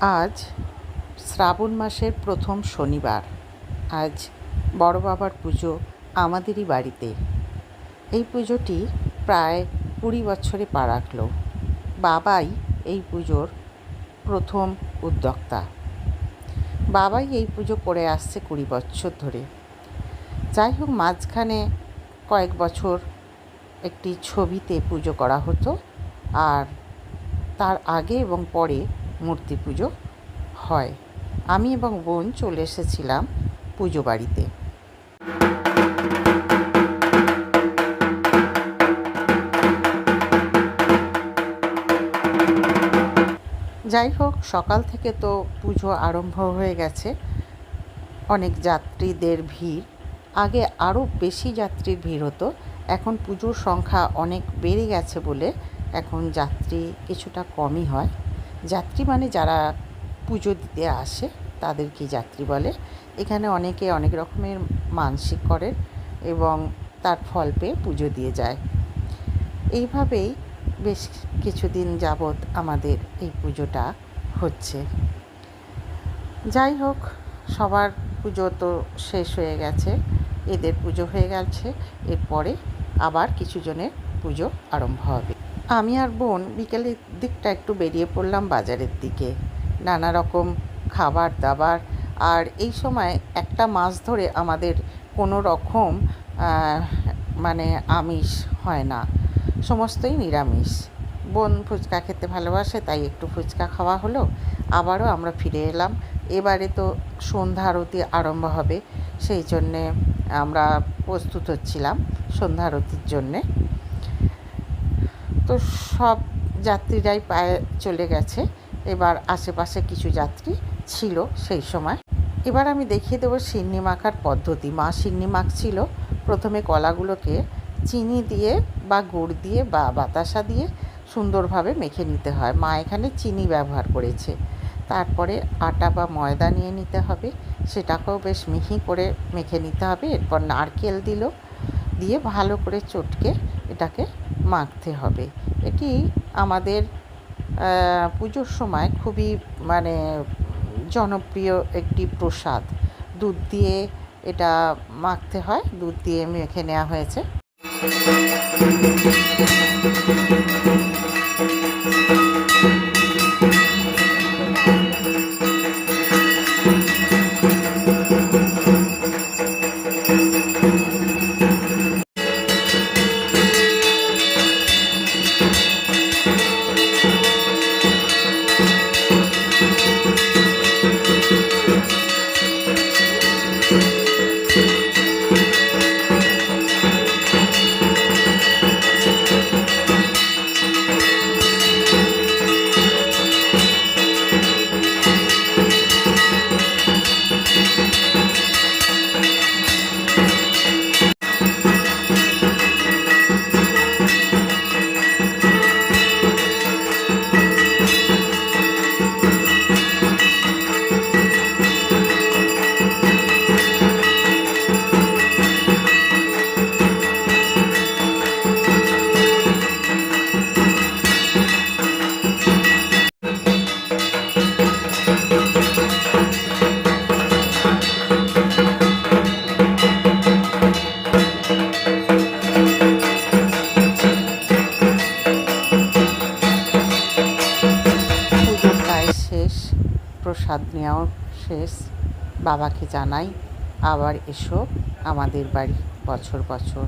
আজ শ্রাবণ মাসের প্রথম শনিবার। আজ বড় বাবার পুজো আমাদেরই বাড়িতে। এই পুজোটি প্রায় কুড়ি বছরে পা রাখল। বাবাই এই পুজোর প্রথম উদ্যোক্তা। বাবাই এই পুজো করে আসছে কুড়ি বছর ধরে। যাই হোক, মাঝখানে কয়েক বছর একটি ছবিতে পুজো করা হতো। আর তার আগে এবং পরে মূর্তি পুজো হয়। আমি এবং বোন চলে এসেছিলাম পুজো বাড়িতে। যাই হোক, সকাল থেকে তো পুজো আরম্ভ হয়ে গেছে। অনেক যাত্রীদের ভিড়। আগে আরও বেশি যাত্রীর ভিড় হতো। এখন পুজোর সংখ্যা অনেক বেড়ে গেছে বলে এখন যাত্রী কিছুটা কমই হয়। যাত্রী মানে যারা পুজো দিতে আসে তাদেরকে যাত্রী বলে। এখানে অনেকে অনেক রকমের মানসিক করেন এবং তার ফল পেয়ে পুজো দিয়ে যায়। এইভাবেই বেশ কিছুদিন যাবৎ আমাদের এই পুজোটা হচ্ছে। যাই হোক, সবার পুজো তো শেষ হয়ে গেছে, এদের পুজো হয়ে গেছে, এরপরে আবার কিছু জনের পুজো আরম্ভ হবে। আমি আর বোন বিকেলের দিকটা একটু বেরিয়ে পড়লাম বাজারের দিকে। নানা রকম খাবার দাবার আর এই সময় একটা মাস ধরে আমাদের কোনো রকম মানে আমিষ হয় না। সমস্তই নিরামিষ। বোন ফুচকা খেতে ভালোবাসে, তাই একটু ফুচকা খাওয়া হলো। আবারও আমরা ফিরে এলাম। এবারে তো সন্ধ্যা আরতি আরম্ভ হবে, সেই জন্যে আমরা প্রস্তুত হচ্ছিলাম সন্ধ্যা আরতির জন্যে। তো সব যাত্রীরাই পায়ে চলে গেছে। এবার আশেপাশে কিছু যাত্রী ছিল সেই সময়। এবার আমি দেখিয়ে দেবো সিন্নি মাখার পদ্ধতি। মা সিন্নি মাখছিল প্রথমে কলাগুলোকে চিনি দিয়ে বা গুড় দিয়ে বা বাতাসা দিয়ে সুন্দরভাবে মেখে নিতে হয়। মা এখানে চিনি ব্যবহার করেছে। তারপরে আটা বা ময়দা নিয়ে নিতে হবে। সেটাকেও বেশ মিহি করে মেখে নিতে হবে। এরপর নারকেল দিল। দিয়ে ভালো করে চটকে এটাকে মাখতে হবে। এটি আমাদের পুজোর সময় খুবই মানে জনপ্রিয় একটি প্রসাদ। দুধ দিয়ে এটা মাখতে হয়, দুধ দিয়ে মেখে নেওয়া হয়েছে। প্রসাদ নেওয়াও শেষ। বাবাকে জানাই আবার এসো আমাদের বাড়ি বছর বছর।